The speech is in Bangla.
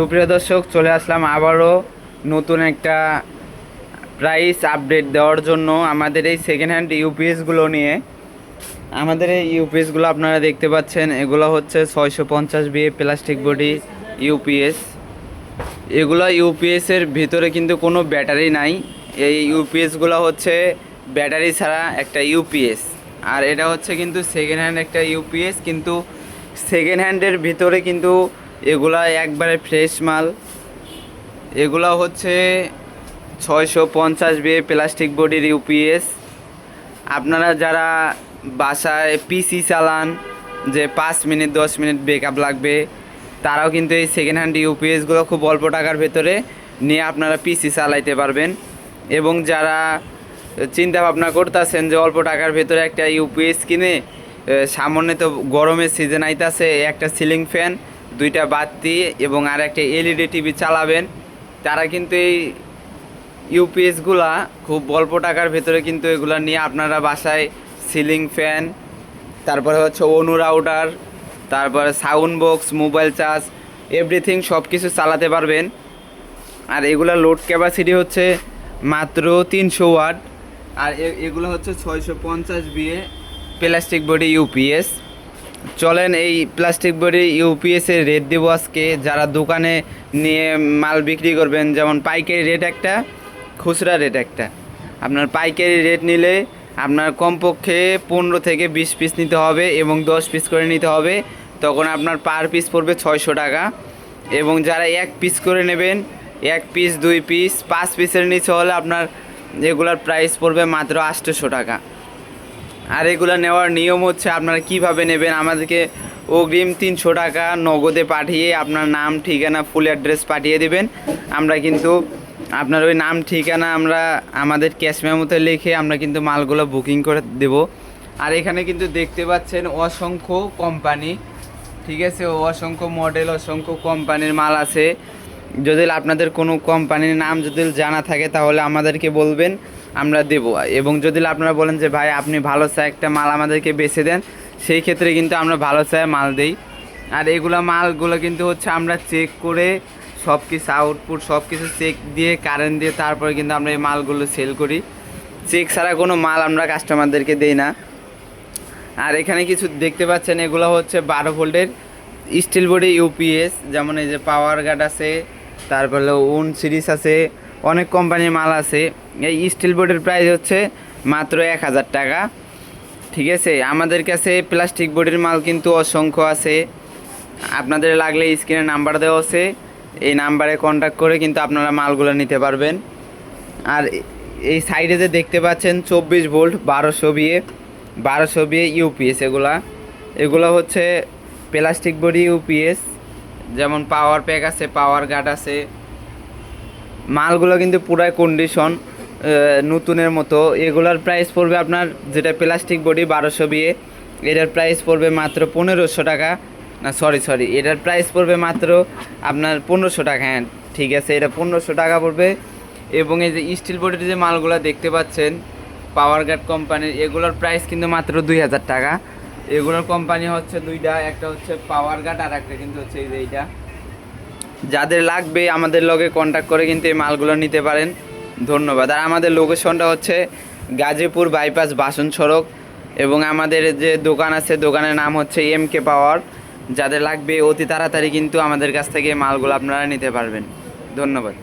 সুপ্রিয় দর্শক, চলে আসলাম আবারও নতুন একটা প্রাইস আপডেট দেওয়ার জন্য আমাদের এই সেকেন্ড হ্যান্ড ইউপিএসগুলো নিয়ে। আমাদের এই ইউপিএসগুলো আপনারা দেখতে পাচ্ছেন, এগুলো হচ্ছে ছয়শো পঞ্চাশ বিয়ে প্লাস্টিক বডি ইউপিএস এগুলো ইউপিএসের ভিতরে কিন্তু কোনো ব্যাটারি নাই। এই ইউপিএসগুলো হচ্ছে ব্যাটারি ছাড়া একটা ইউপিএস আর এটা হচ্ছে কিন্তু সেকেন্ড হ্যান্ড একটা ইউপিএস কিন্তু সেকেন্ড হ্যান্ডের ভিতরে কিন্তু এগুলা একবারে ফ্রেশ মাল। এগুলো হচ্ছে ছয়শো পঞ্চাশ বিয়ে প্লাস্টিক বডির ইউপিএস আপনারা যারা বাসায় পিসি চালান, যে পাঁচ মিনিট, দশ মিনিট ব্রেকআপ লাগবে, তারাও কিন্তু এই সেকেন্ড হ্যান্ড ইউপিএসগুলো খুব অল্প টাকার ভেতরে নিয়ে আপনারা পিসি চালাইতে পারবেন। এবং যারা চিন্তা ভাবনা করতেছেন যে অল্প টাকার ভেতরে একটা ইউপিএস কিনে সামনে তো গরমের সিজন আইতাছে, একটা সিলিং ফ্যান দুইটা বাতি এবং আর একটা এলইডি টিভি চালাবেন। তারা কিন্তু এই ইউপিএসগুলা খুব অল্প টাকার ভেতরে কিন্তু এগুলা নিয়ে আপনারা বাসায় সিলিং ফ্যান তারপরে হচ্ছে অনু রাউটার তারপরে sound box mobile charge everything সব কিছু চালাতে পারবেন। আর এগুলা লোড ক্যাপাসিটি হচ্ছে মাত্র তিনশো ওয়াট। আর এগুলো হচ্ছে ছয়শো পঞ্চাশ বিয়ে প্লাস্টিক বডি ইউপিএস চলেন, এই প্লাস্টিক বডি ইউপিএসের রেট দেবো আজকে। যারা দোকানে নিয়ে মাল বিক্রি করবেন, যেমন পাইকারি রেট একটা, খুচরা রেট একটা। আপনার পাইকারি রেট নিলে আপনার কমপক্ষে পনেরো থেকে বিশ পিস নিতে হবে এবং দশ পিস করে নিতে হবে। তখন আপনার পার পিস পড়বে ছয়শো টাকা। এবং যারা এক পিস করে নেবেন, এক পিস দুই পিস পাঁচ পিসের নিচে হলে আপনার এগুলার প্রাইস পড়বে মাত্র আটশোশো টাকা। আর এগুলো নেওয়ার নিয়ম হচ্ছে আপনারা কীভাবে নেবেন? আমাদেরকে অগ্রিম তিনশো টাকা নগদে পাঠিয়ে আপনার নাম, ঠিকানা ফুল অ্যাড্রেস পাঠিয়ে দেবেন। আমরা কিন্তু আপনার ওই নাম, ঠিকানা আমরা আমাদের ক্যাশ মেমোতে লিখে আমরা কিন্তু মালগুলো বুকিং করে দেব। আর এখানে কিন্তু দেখতে পাচ্ছেন অসংখ্য কোম্পানি ঠিক আছে? অসংখ্য মডেল অসংখ্য কোম্পানির মাল আছে। যদি আপনাদের কোনো কোম্পানির নাম যদি জানা থাকে তাহলে আমাদেরকে বলবেন। আমরা দেব। এবং যদি আপনারা বলেন যে, ভাই, আপনি ভালো চাই একটা মাল আমাদেরকে বেছে দেন, সেই ক্ষেত্রে কিন্তু আমরা ভালো চাই মাল দেই। আর এগুলো মালগুলো কিন্তু হচ্ছে আমরা চেক করে সব কিছু আউটপুট সব কিছু চেক দিয়ে কারেন্ট দিয়ে তারপরে কিন্তু আমরা এই মালগুলো সেল করি। চেক ছাড়া কোনো মাল আমরা কাস্টমারদেরকে দেই না। আর এখানে কিছু দেখতে পাচ্ছেন, এগুলো হচ্ছে বারো ভোল্টের স্টিল বডি ইউপিএস যেমন এই যে পাওয়ার গার্ড আছে, তারপরে উন সিরিজ আছে অনেক কোম্পানির মাল আছে। এই স্টিল বোর্ডের প্রাইস হচ্ছে মাত্র এক হাজার টাকা। ঠিক আছে? আমাদের কাছে প্লাস্টিক বোর্ডের মাল কিন্তু অসংখ্য আছে। আপনাদের লাগলে স্ক্রিনে নাম্বার দেওয়া আছে। এই নাম্বারে কন্ট্যাক্ট করে কিন্তু আপনারা মালগুলো নিতে পারবেন। আর এই সাইডে যে দেখতে পাচ্ছেন, চব্বিশ ভোল্ট, বারোশো বিয়ে বারোশো বিয়ে ইউপিএস এগুলা। এগুলো হচ্ছে প্লাস্টিক বডি ইউপিএস যেমন পাওয়ার প্যাক আছে পাওয়ার গার্ড আছে। মালগুলো কিন্তু পুরাই কন্ডিশন নতুনের মতো। এগুলার প্রাইস পড়বে আপনার যেটা প্লাস্টিক বডি বারোশো বিয়ে এটার প্রাইস পড়বে মাত্র পনেরোশো টাকা। না সরি সরি এটার প্রাইস পড়বে মাত্র আপনার পনেরোশো টাকা হ্যাঁ ঠিক আছে, এটা পনেরোশো টাকা পড়বে। এবং এই যে স্টিল বডির যে মালগুলো দেখতে পাচ্ছেন পাওয়ার গার্ড কোম্পানির এগুলোর প্রাইস কিন্তু মাত্র দুই হাজার টাকা। এগুলোর কোম্পানি হচ্ছে দুইটা, একটা হচ্ছে পাওয়ার গার্ড আর একটা কিন্তু হচ্ছে এই যে এইটা। যাদের লাগবে আমাদের লগে কন্ট্যাক্ট করে কিন্তু এই মালগুলো নিতে পারেন। ধন্যবাদ। আর আমাদের লোকেশনটা হচ্ছে গাজীপুর বাইপাস বাসন সড়ক এবং আমাদের যে দোকান আছে, দোকানের নাম হচ্ছে এম কে পাওয়ার যাদের লাগবে অতি তাড়াতাড়ি কিন্তু আমাদের কাছ থেকে মালগুলো আপনারা নিতে পারবেন। ধন্যবাদ।